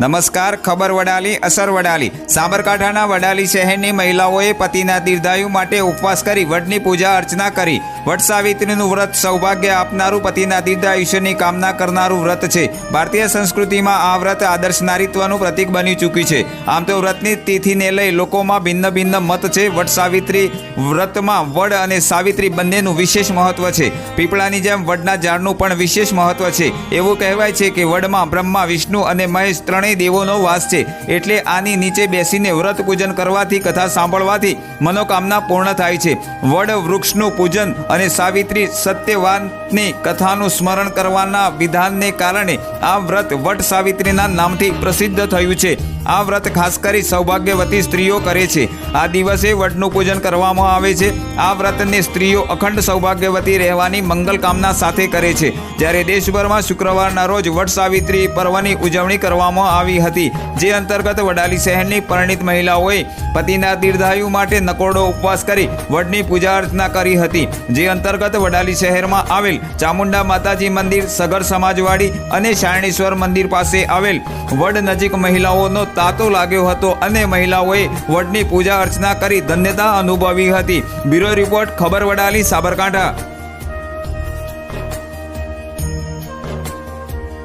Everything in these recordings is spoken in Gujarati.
નમસ્કાર, ખબર વડાલી, અસર વડાલી. સાબરકાંઠાના વડાલી શહેરની મહિલાઓએ પતિના દીર્ઘાયુ માટે ઉપવાસ કરી વડની પૂજા અર્ચના કરી. વટ સાવિત્રીનું વ્રત સૌભાગ્ય આપનારું પતિના દીર્ઘાયુષ્યની કામના કરનારું વ્રત છે. ભારતીય સંસ્કૃતિમાં આ વ્રત આદર્શ નારીત્વનું પ્રતીક બની ચૂક્યું છે. આમ તો વ્રતની તિથિને લઈ લોકોમાં ભિન્ન ભિન્ન મત છે. વટ સાવિત્રી વ્રતમાં વડ અને સાવિત્રી બંનેનું વિશેષ મહત્વ છે. પીપળાની જેમ વડના ઝાડનું પણ વિશેષ મહત્વ છે. એવું કહેવાય છે કે વડમાં બ્રહ્મા, વિષ્ણુ અને મહેશ ત્રણેય દેવોનો વાસ છે. એટલે આની નીચે બેસીને વ્રત પૂજન કરવાથી, કથા સાંભળવાથી મનોકામના પૂર્ણ થાય છે. વડ વૃક્ષનું પૂજન અને સાવિત્રી સત્યવાનની કથાનું સ્મરણ કરવાના વિધાનને કારણે આ વ્રત વટ સાવિત્રીના નામથી પ્રસિદ્ધ થયું છે. આ વ્રત ખાસ કરી સૌભાગ્યવતી સ્ત્રીઓ કરે છે. આ દિવસે વટનું પૂજન કરવામાં આવે છે. આ વ્રતને સ્ત્રીઓ અખંડ સૌભાગ્યવતી રહેવાની મંગલ કામના સાથે કરે છે. જ્યારે દેશભરમાં શુક્રવારના રોજ વટ સાવિત્રી પર્વની ઉજવણી કરવામાં આવી હતી, જે અંતર્ગત વડાલી શહેરની પરિણિત મહિલાઓએ પતિના દીર્ઘાયુ માટે નકોડો ઉપવાસ કરી વડની પૂજા અર્ચના કરી હતી. જે અંતર્ગત વડાલી શહેરમાં આવેલ ચામુંડા માતાજી મંદિર, સગર સમાજવાડી અને શાયણેશ્વર મંદિર પાસે આવેલ વડ નજીક મહિલાઓનો તાતો લાગ્યો હતો અને મહિલાઓએ વડની પૂજા અર્ચના કરી ધન્યતા અનુભવી હતી. બ્યુરો રિપોર્ટ, ખબર વડાલી, સાબરકાંઠા.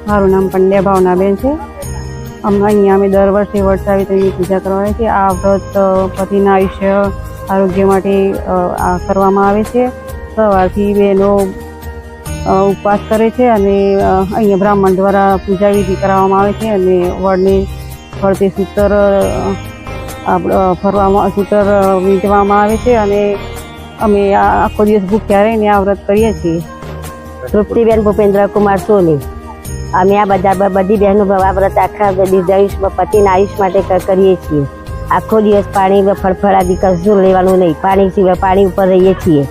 મારું નામ પંડ્યા ભાવનાબેન છે. અમે અહીંયા અમે દર વર્ષે વટ સાવિત્રીની પૂજા કરવાની છે. આ વ્રત પતિના આયુષ્ય, આરોગ્ય માટે કરવામાં આવે છે. સવારથી બહેનો ઉપવાસ કરે છે અને અહીંયા બ્રાહ્મણ દ્વારા પૂજા વિધિ કરાવવામાં આવે છે અને વડને ફરતે સૂતર ફરવામાં સૂતર વીંટવામાં આવે છે અને અમે આખો દિવસ ભૂખ્યા રહીને આ વ્રત કરીએ છીએ. તૃપ્તિબેન ભૂપેન્દ્ર કુમાર સોની, અમે આ બધા બધી બહેનો આ વ્રત આખા દીર્ઘાયુષ પતિના આયુષ માટે કરીએ છીએ. આખો દિવસ પાણી ફળફળાદી કશું લેવાનું નહીં. પાણી સિવાય પાણી ઉપર રહીએ છીએ.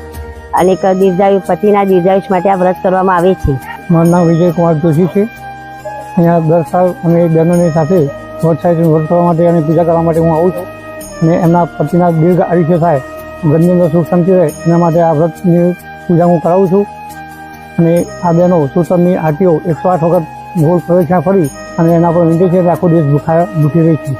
અને દીર્ઘાયુ, પતિના દીર્ઘાયુષ માટે આ વ્રત કરવામાં આવે છે. મારું નામ વિજય કુમાર જોશી છે. અહીંયા દર સાલ અમે બહેનોની સાથે વ્રત કરવા માટે અને પૂજા કરવા માટે હું આવું છું. અને એમના પતિના દીર્ઘ આયુષ્ય થાય, ઘરની અંદર સુખ શાંતિ રહે, એના માટે આ વ્રતની પૂજા હું કરાવું છું. અને આ બહેનો સુતરની આરતીઓ એકસો આઠ વખત ગોળ પ્રદક્ષિણા ફરી અને એના પર વીંટે છે આખો દિવસ ભૂખા ભૂખી રહી છે.